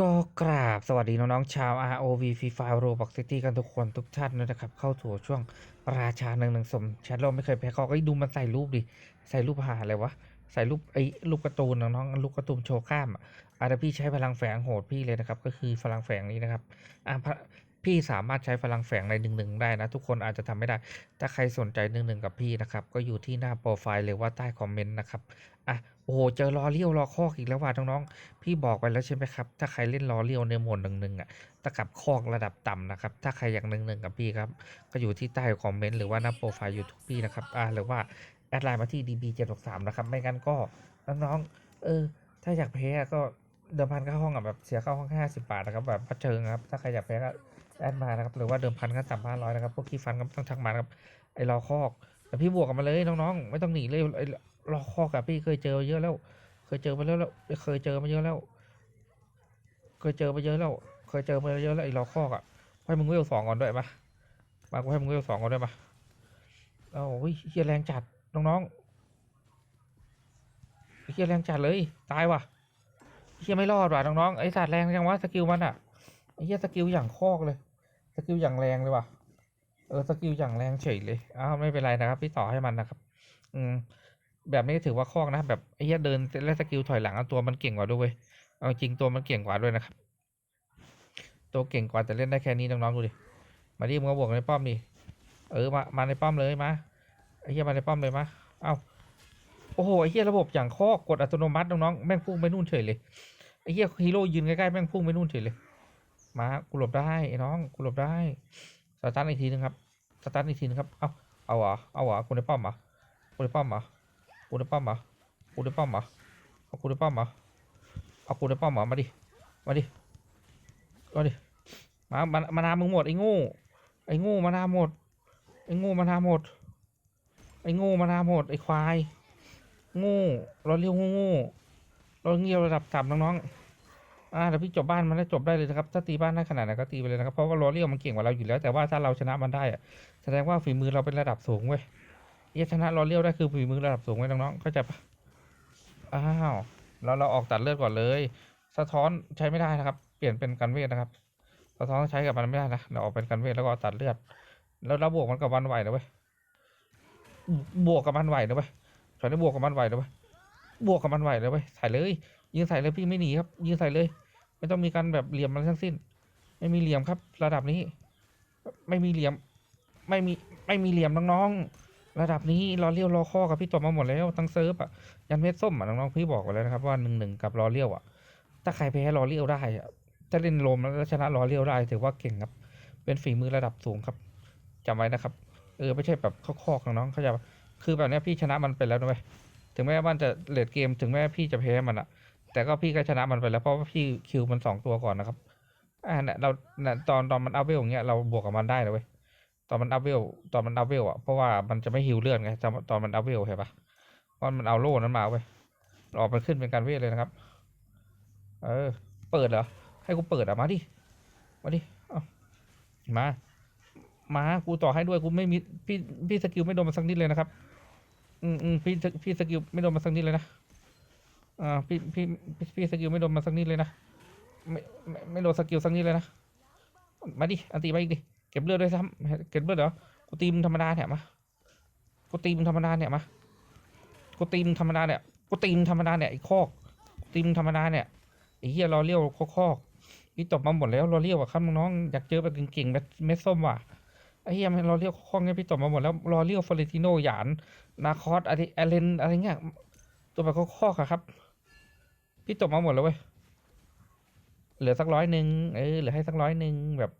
ก็กราบสวัสดีน้องๆชาว ROV Free Fire Roblox City กันทุกคนทุกท่านด้วยนะครับ เข้าสู่ช่วงราชาหนึ่งหนึ่งสมแชทโลกไม่เคยแพ้เขาก็ดูมันใส่รูปดิ ใส่รูปหาอะไรวะ ใส่รูปไอ้รูปการ์ตูนน้องๆรูปการ์ตูนโชว์กล้ามอะอาแต่พี่ใช้พลังแฝงโหดพี่เลยนะครับ ก็คือพลังแฝงนี้นะครับอะ พี่สามารถใช้พลังแฝงในหนึ่งหนึ่งได้นะทุกคนอาจจะทำไม่ได้ ถ้าใครสนใจหนึ่งหนึ่งกับพี่นะครับ ก็อยู่ที่หน้าโปรไฟล์หรือว่าใต้คอมเมนต์นะครับอะโอ้โหเจอรอเลี้ยวรอคอกอีกแล้วว่ะน้องๆพี่บอกไปแล้วใช่ไหมครับถ้าใครเล่นล้อเลี้ยวในหมดหนึ่งหนึ่งอะตะกับคอกระดับต่ำนะครับ ถ้าใครอยากหนึ่งหนึ่งกับพี่ครับก็อยู่ที่ใต้คอมเมนต์หรือว่าหน้าโปรไฟล์ยูทูบพี่นะครับอ่าหรือว่าแอดไลน์มาที่ db 7 6 3นะครับไม่งั้นก็น้องๆเออ ถ้าอยากแพ้ก็เดิมพันค่าห้องอะแบบเสียค่าห้องแค่ห้าสิบบาทนะครับแบบพัดเชิงครับถ้าใครอยากแพ้ก็ แอดมานะครับหรือว่าเดิมพันก็ต่ำห้าร้อยนะครับพวกขี้ฟันก็ต้องทักมานะครับไอ้รอคอกแต่พี่บวกกันมาเลยน้องๆไม่ต้องหนีเลยไอ้รอคอกอะพี่เคยเจอเยอะแล้ว เคยเจอมาแล้วแล้วเคยเจอมาเยอะแล้ว เคยเจอมาเยอะแล้ว เคยเจอมาเยอะแล้วไอ้ล้อคอกอะให้มึงเวลสองก่อนด้วยปะมากูให้มึงเวลสองก่อนด้วยปะเอ้าโอ้ยเฮียแรงจัดน้องๆเฮียแรงจัดเลยตายว่ะเฮียไม่รอดว่ะน้องๆไอ้สัตว์แรงจังวะสกิลมันอะไอ้เฮียสกิลอย่างคอกเลย สกิลอย่างแรงเลยว่ะ เออสกิลอย่างแรงเฉยเลย อ้าวไม่เป็นไรนะครับ พี่ต่อให้มันนะครับ อืม แบบนี้ถือว่าคอกนะ แบบไอ้เหี้ยเดินและสกิลถอยหลังตัวมันเก่งกว่าด้วยเอาจริงตัวมันเก่งกว่าด้วยนะครับ ตัวเก่งกว่าแต่เล่นได้แค่นี้น้องๆดูดิ มาดิมึงมาบวกในป้อมดิเออมามาในป้อมเลยมาไอ้เหี้ยมาในป้อมเลยมา เอ้าโอ้โหไอ้เหี้ยระบบอย่างคอกกดอัตโนมัติน้องๆแม่งพุ่งไปนู่นเฉยเลยไอ้เหี้ยฮีโร่ยืนใกล้ๆแม่งพุ่งไปนู่นเฉยเลย มากูหลบได้ไอ้น้องกูหลบได้สตาร์ทอีกทีนึงครับสตาร์ทอีกทีนึงครับเอาเอาเหรอเอาเหรอกูในป้อมเหรอกูในป้อมเหรอกูได้ป้อมเหรอกูได้ป้อมเหรอเอากูได้ป้อมเหรอเอากูได้ป้อมเหรอมาดิมาดิมาดิมามามานามึงหมดไอ้ง่ไอ้ง่มานาหมดไอ้ง่มานาหมดไอ้ง่มานาหมดไอ้ควายง่เราเรียกโง่ๆเราเงียบระดับต่ำน้องๆ อ่าเดี๋ยวพี่จบบ้านมันแล้จบได้เลยนะครับถ้าตีบ้านได้ขนาดไหนก็ตีไปเลยนะครับเพราะว่าโรเรียวมันเก่งกว่าเราอยู่แล้วแต่ว่าถ้าเราชนะมันได้อะแสดงว่าฝีมือเราเป็นระดับสูงเว้ยเยชนะรอเลี้ยวได้คือฝีมือระดับสูงไว้ยน้องๆเข้าใจปะอ้าวเราเราออกตัดเลือดก่อนเลย สะท้อนใช้ไม่ได้นะครับ เปลี่ยนเป็นกันเวทนะครับ สะท้อนใช้กับมันไม่ได้นะเราออกเป็นกันเวทแล้วก็ตัดเลือด แล้วเราบวกมันกับมันไหวนะเว้ยบวกกับมันไหวนะเว้ยตอนนี้บวกกับมันไหวนะเว้ยบวกกับมันไหวนะเว้ยใส่เลยยิงใส่เลยพี่ไม่หนีครับยิงใส่เลย ไม่ต้องมีการแบบเหลี่ยมมันทั้งสิ้น ไม่มีเหลี่ยมครับ ระดับนี้ ไม่มีเหลี่ยม ไม่มีไม่มีเหลี่ยมน้องๆระดับนี้รอเลี้ยวรอข้อกับพี่ตบมาหมดแล้วทั้งเซิร์ฟอะยันเม็ดส้มอะน้องๆพี่บอกไว้แล้วนะครับว่าหนึ่งหนึ่งกับรอเลี้ยวอะ ถ้าใครแพ้รอเลี้ยวได้อะถ้าเล่นโรมแล้วชนะรอเลี้ยวได้ถือว่าเก่งครับ เป็นฝีมือระดับสูงครับจำไว้นะครับ เออไม่ใช่แบบข้อๆของน้องเขาจะคือแบบนี้พี่ชนะมันไปแล้วนะเว้ยถึงแม้ว่ามันจะเลดเกมถึงแม้พี่จะแพ้มันอะ แต่ก็พี่ก็ชนะมันไปแล้วเพราะว่าพี่คิวมันสองตัวก่อนนะครับ อ่าเนี่ยเราเนี่ยตอนตอนมันอัพเวลอย่างเงี้ยเราบวกกับมันได้นะเว้ยตอนมันอัพเวลตอนมันอัพเวลอะเพราะว่ามันจะไม่ฮิวเลือดไงตอนตอนมันอัพเวลเห็นปะเพราะมันเอาโล่นั้นมาเว้ยออกมันขึ้นเป็นการเวทเลยนะครับ เออ เปิดเหรอให้กูเปิดอะมาดิมาดิเอามามากูต่อให้ด้วยกูไม่มีพี่พี่สกิลไม่โดนมาสักนิดเลยนะครับ อืมอืมพี่พี่สกิลไม่โดนมาสักนิดเลยนะ อ่าพี่พี่พี่พี่สกิลไม่โดนมาสักนิดเลยนะไม่ไม่ไม่โดนสกิลสักนิดเลยนะมาดิอันตีมาอีกดิเก็บเลือดด้วยซ้ำเก็บเลือดเหรอกูตีมธรรมดาเนี่ยมากูตีมธรรมดาเนี่ยมากูตีมธรรมดาเนี่ยกูตีมธรรมดาเนี่ยไอ้คอกกูตีมธรรมดาเนี่ยไอ้เหี้ยรอเลี้ยวคอกคอกนี่จบมาหมดแล้วรอเลี้ยวอะครับน้องๆอยากเจอแบบเก่งๆแบบเม็ดส้มว่ะไอ้เหี้ยมันรอเลี้ยวคอกเนี่ยพี่จบมาหมดแล้วรอเลี้ยวฟอเรนติโนหยานนาคอสอะไรอเลนอะไรเงี้ยตัวแบบคอกคอกอะครับ พี่จบมาหมดแล้วเว้ย เหลือสักร้อยหนึ่งเออเหลือให้สักร้อยหนึ่งแบบ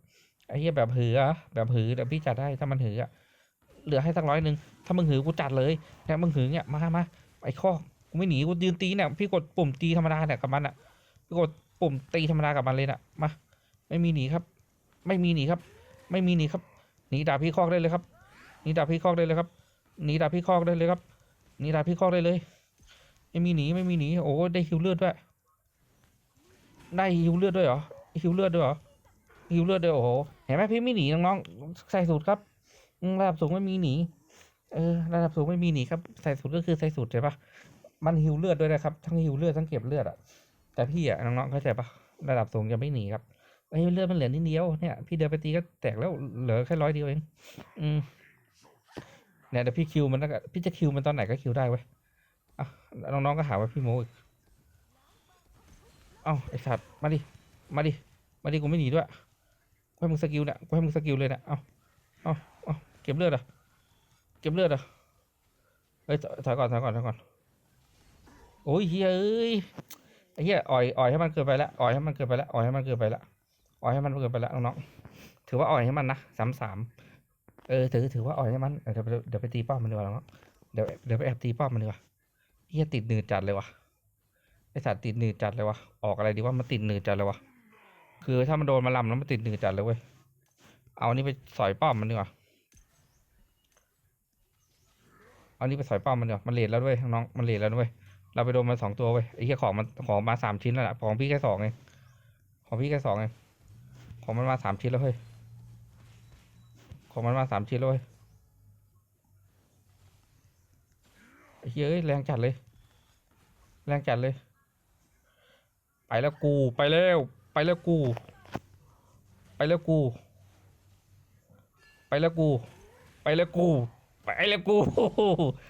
ไอ้เหี้ยแบบหือะแบบหือเดี๋ยวพี่จัดให้ถ้ามันหืออะเหลือให้สักร้อยหนึ่งถ้ามึงหือกูจัดเลยเนี่ยมึงหือเนี่ยมามาไอ้ข้อกูไม่หนีกูยืนตีเนี่ยพี่กดปุ่มตีธรรมดาเนี่ยกับมันอะพี่กดปุ่มตีธรรมดากับมันเลยน่ะมาไม่มีหนีครับ ไม่มีหนีครับ ไม่มีหนีครับหนีดาพี่คอกได้เลยครับหนีดาพี่คอกได้เลยครับหนีดาพี่คอกได้เลยครับหนีดาพี่คอกได้เลย ไม่มีหนีไม่มีหนีโอ้ได้ฮิวเลือดด้วย ได้ฮิวเลือดด้วยเหรอฮิวเลือดด้วยเหรอฮิวเลือดด้วยโอ้โหเห็นไหมพี่ไม่หนีน้องๆใส่สูตรครับระดับสูงไม่มีหนีเออระดับสูงไม่มีหนีครับใส่สูตรก็คือใส่สูตรใช่ปะมันฮิวเลือดด้วยนะครับทั้งฮิวเลือดทั้งเก็บเลือดอะแต่พี่อะน้องๆเข้าใจปะระดับสูงจะไม่หนีครับเอ้เลือดมันเหลือนิดเดียวเนี่ยพี่เดินไปตีก็แตกแล้วเหลือแค่ร้อยเดียวเองอืมเนี่ยเดี๋ยวพี่คิวมันแล้วก็พี่จะคิวมันตอนไหนก็คิวได้เว้ย น้องๆก็หาว่าพี่โมอีกเอ้าไอสัตว์มาดิ มาดิ มาดิกูไม่หนีด้วยกูให้มึงสกิลเนี่ยกูให้มึงสกิลเลยเนี่ยเอ้าเอ้าเอ้าเก็บเลือดอะเก็บเลือดอะเฮ้ยถอยถอยก่อนถอยก่อนถอยก่อนโอ้ยเฮ้ยเอ้ยไอ้เหี้ยอ่อยอ่อยให้มันเกินไปละอ่อยให้มันเกินไปละอ่อยให้มันเกินไปละอ่อยให้มันเกินไปละน้องๆถือว่าอ่อยให้มันนะสามสามเออถือถือว่าอ่อยให้มันเดี๋ยวไปเดี๋ยวไปตีป้อมมันดีกว่าน้องเดี๋ยวเดี๋ยวไปแอบตีป้อมมันดีกว่า เหี้ยติดหนืดจัดเลยวะไอสัตว์ติดหนืดจัดเลยวะออกอะไรดีว่ามันติดหนืดจัดเลยวะคือถ้ามันโดนมาลำแล้วมันติดหนืดจัดเลยเว้ยเอานี่ไปสอยป้อมมันดีกว่าเอานี่ไปสอยป้อมมันดีกว่ามันเลทแล้วด้วยน้องมันเลทแล้วด้วยเราไปโดนมันสองตัวเว้ยไอ้เหี้ยของมันของมาสามชิ้นแล้วล่ะของพี่แค่สองเองของพี่แค่สองเองของมันมาสามชิ้นแล้วเฮ้ยของมันมาสามชิ้นแล้วเว้ยไอ้ เหี้ยเอ้ยแรงจัดเลย แรงจัดเลย ไปแล้วกูไปแล้วไปแล้วกู ไปแล้วกู ไปแล้วกู ไปแล้วกูไปแล้วกู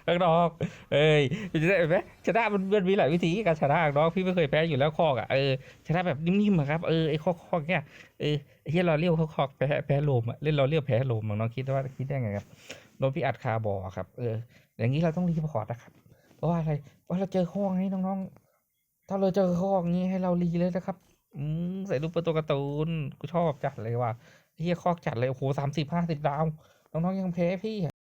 ข้างนอกเอ้ยจะได้ไหมชนะมันมันมีหลายวิธีการชนะน้องพี่ไม่เคยแพ้อยู่แล้วคอกอะเออชนะแบบนิ่มๆครับเออไอ้คอกคอกเนี่ยเออไอ้ที่เราเรียกเขาคอกแพ้แพ้ลมอะเล่นเราเรียกแพ้ลมน้องคิดว่าคิดได้ไงครับโดนพี่อัดคาบอครับ เออ อย่างนี้เราต้องรีพอร์ตนะครับ เพราะว่าอะไรเพราะเราเจอข้อให้น้องๆ ถ้าเราเจอข้อกงี้ให้เรารีเลยนะครับ อืมใส่รูปเป็นตัวการ์ตูนกูชอบจัดเลยว่ะเฮียคอกจัดเลยโอ้โหสามสิบห้าสิบดาวน้องๆยังแพ้พี่